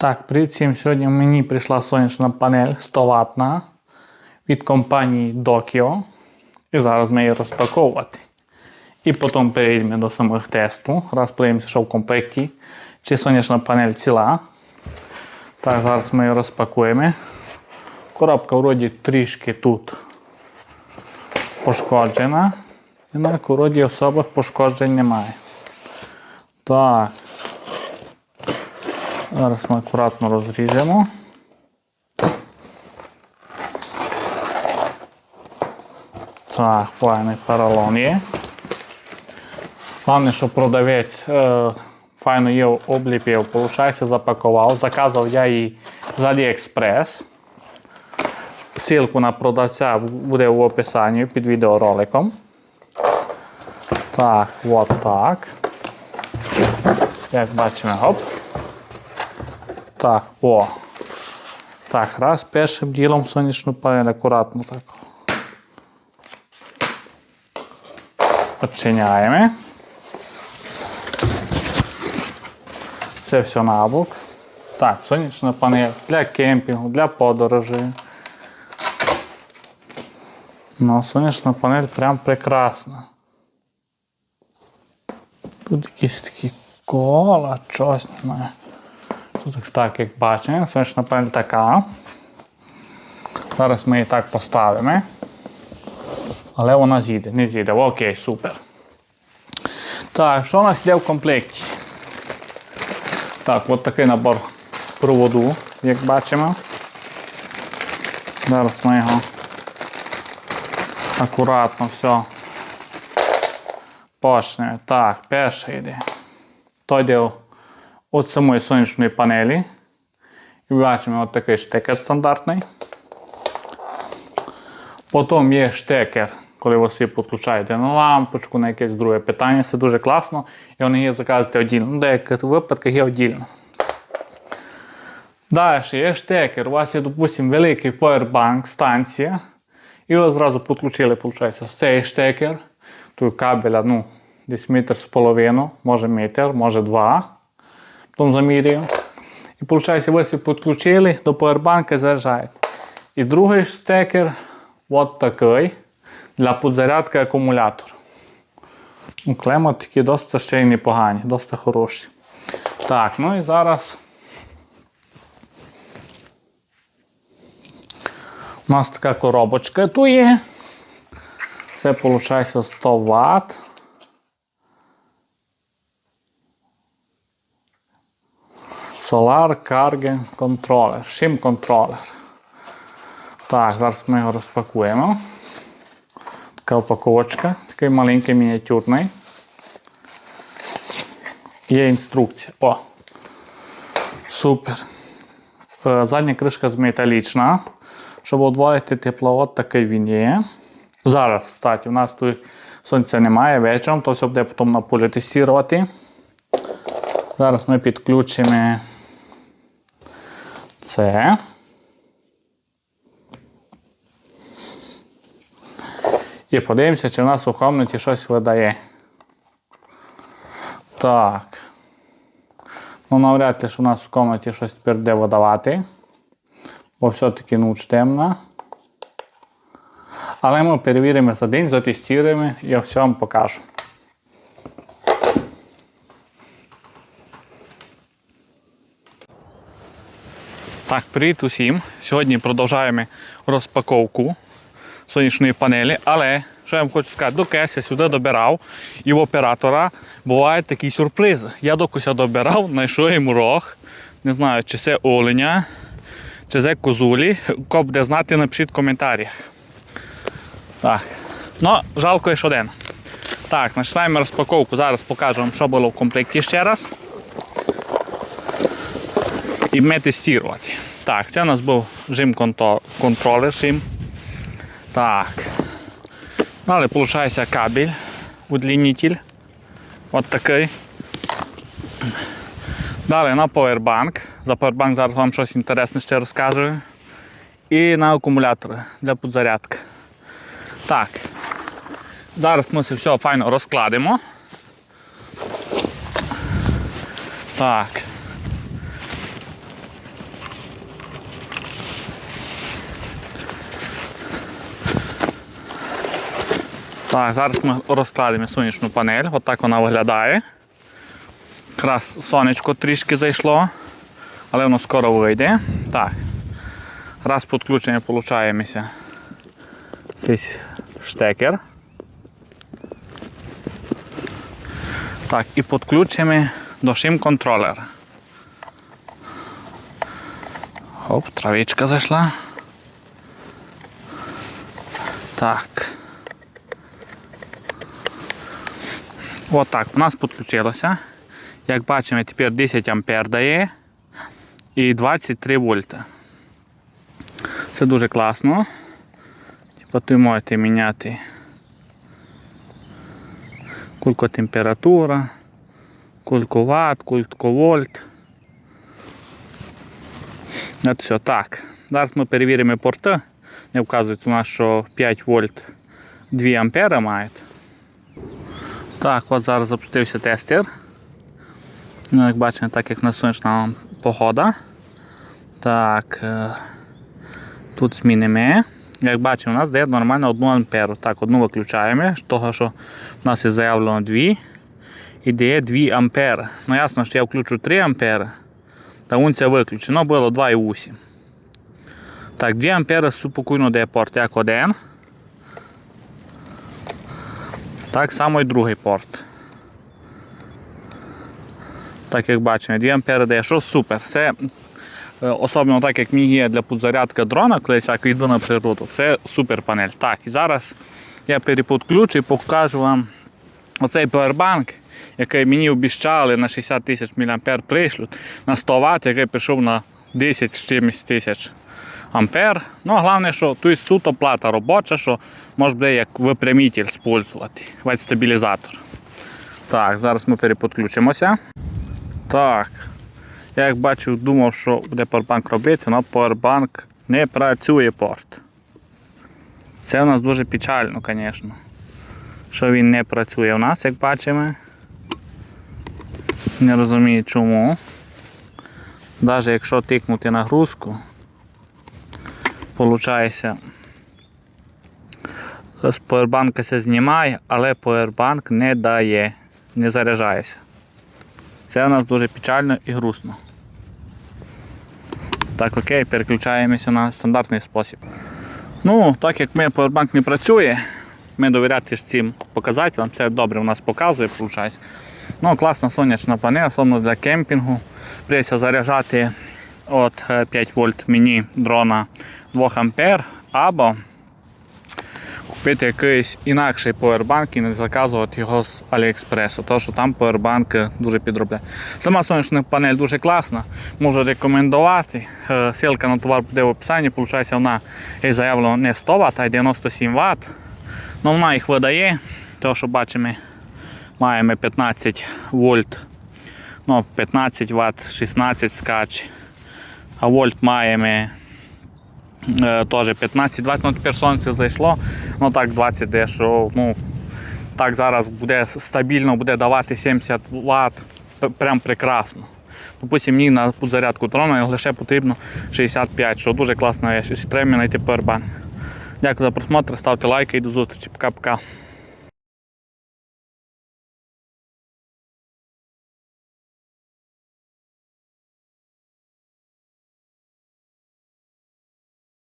Так, привіт всім. Сьогодні мені прийшла сонячна панель 100 ватна від компанії Dokio. І зараз ми її розпаковувати. І потім перейдемо до самих тесту. Раз подивимося, що в комплекті. Чи сонячна панель ціла. Так, зараз ми її розпакуємо. Коробка вроді трішки тут пошкоджена. І на вроді особих пошкоджень немає. Так. Зараз ми акуратно розріжемо. Так, файний поролон є. Головне, що продавець е, файно її обліпив, виходить, запакував. Заказав я її з AliExpress. Ссылку на продавця буде в описанні під відеороликом. Так, от так. Як бачимо, гоп. Так, о. Так, раз першим ділом сонячну панель акуратно так. Відчиняємо. Це все на бок. Так, сонячна панель для кемпінгу, для подорожей. Ну, сонячна панель прям прекрасна. Тут якісь такі кола, щось не знаю. Так, як бачимо, сонячна панель така. Зараз ми її так поставимо. Але вона зійде, не зійде. Окей, супер. Так, що у нас йде в комплекті? Так, от такий набор проводу, як бачимо. Зараз ми його акуратно все почнемо. Так, перший йде. То йде від самої сонячної панелі. І бачимо от такий штекер стандартний. Потім є штекер, коли ви собі підключаєте на лампочку, на якесь друге питання. Це дуже класно. І вони є заказати віддільно. Ну, деяких випадках є віддільно. Далі є штекер. У вас є, допустимо, великий powerbank, станція. І ви зразу підключили, виходить, цей штекер. Тут кабеля, ну, десь метр з половиною, може метр, може два. Потім замірюємо. І виходить, ви підключили до поwerbanka заряджаєте. І другий штекер от такий для підзарядки акумулятора. Ну, Клема такі досить ще й непогані, досить хороші. Так, ну і зараз у нас така коробочка тут є. Це виходить 100 Вт. Solar Cargo Controller, Shim контролер. Так, зараз ми його розпакуємо. Така упаковочка, такий маленький мініатюрний. Є інструкція. О! Супер. Е, Задня кришка металічна. Щоб відводити тепло, такий він є. Зараз, кстати, у нас тут сонця немає вечором, то все буде потім на полі тестувати. Зараз ми підключимо це. І подивимося, чи в нас у комнаті щось видає. Так. Ну, навряд ли, що у нас в комнаті щось тепер буде видавати. Бо все-таки ніч темна. Але ми перевіримо за день, затестуємо і все покажу. Так, привіт усім. Сьогодні продовжуємо розпаковку сонячної панелі, але що я вам хочу сказати, доки я сюди добирав, і в оператора бувають такі сюрпризи. Я докуся добирав, знайшов йому рог. Не знаю, чи це оленя, чи це козулі. Хто буде знати, напишіть в коментарях. Так. Ну, жалко що один. Так, починаємо розпаковку. Зараз покажу вам, що було в комплекті ще раз. І ми тестувати. Так, це у нас був жим контролер. Жим. Так. Далі виходить кабель, удлінитель. От такий. Далі на powerbank. За powerbank зараз вам щось інтересне ще розкажу. І на акумулятори для підзарядки. Так. Зараз ми це все файно розкладемо. Так. Так, зараз ми розкладемо сонячну панель. Отак вона виглядає. Якраз сонечко трішки зайшло, але воно скоро вийде. Так. Раз підключення получаємося. Цей штекер. Так, і підключимо до шим контролера. Оп, травичка зайшла. Так. Отак, у нас підключилося. Як бачимо, тепер 10 ампер дає і 23 вольта. Це дуже класно. Типу, ви можете міняти кілько температура, кілько ватт, кілько вольт. От все так. Зараз ми перевіримо порти. Не вказується у нас, що 5 вольт 2 ампера мають. Так, от зараз запустився тестер. Ну, як бачимо, так як на сонячна погода. Так, е, тут змінимо. Як бачимо, у нас дає нормально 1 амперу. Так, одну виключаємо, з того, що в нас є заявлено 2. І дає 2 ампери. Ну ясно, що я включу 3 ампери. Та унція виключена, було 2,8. Так, 2 ампери спокійно дає порт як один. Так само і другий порт. Так як бачимо, 2 ампери що супер. Це е, особливо так, як мені є для підзарядки дрона, коли я йду на природу, це супер панель. Так, і зараз я переподключу і покажу вам оцей поwerbank, який мені обіцяли на 60 тисяч мА прийшлють на 100 Вт, який пішов на 10 з чимось тисяч ампер. Ну, а головне, що тут суто плата робоча, що може як випрямитель спользувати, весь стабілізатор. Так, зараз ми переподключимося. Так, я як бачу, думав, що буде Powerbank робити, але Powerbank не працює порт. Це у нас дуже печально, звісно. Що він не працює у нас, як бачимо. Не розумію чому. Навіть якщо тикнути нагрузку, виходить, з поwerbank се знімає, але поwerbank не дає, не заряджається. Це у нас дуже печально і грустно. Так, окей, переключаємося на стандартний спосіб. Ну, так як ми Powerbank не працює, ми довіряти ж показателям, це добре у нас показує, виходить. Ну, класна сонячна панель, особливо для кемпінгу. Придеться заряджати от е, 5 вольт мені дрона 2 ампер або купити якийсь інакший поwerbank і не заказувати його з Аліекспресу, тому що там поwerbank дуже підробляє. Сама сонячна панель дуже класна, можу рекомендувати. Е, Ссылка на товар буде в описанні. Получається, вона є заявлено не 100 Вт, а 97 Вт. Ну, вона їх видає, тому що бачимо, маємо 15 вольт, ну, 15 Вт, 16 скач. А вольт маємо е, теж 15-20, ну тепер сонце зайшло, ну так 20 де, що ну, так зараз буде стабільно буде давати 70 Вт, прям прекрасно. Допустим, мені на зарядку дрона лише потрібно 65, що дуже класна річ. Треба знайти поwerbank. Дякую за просмотр, ставте лайки і до зустрічі. Пока-пока.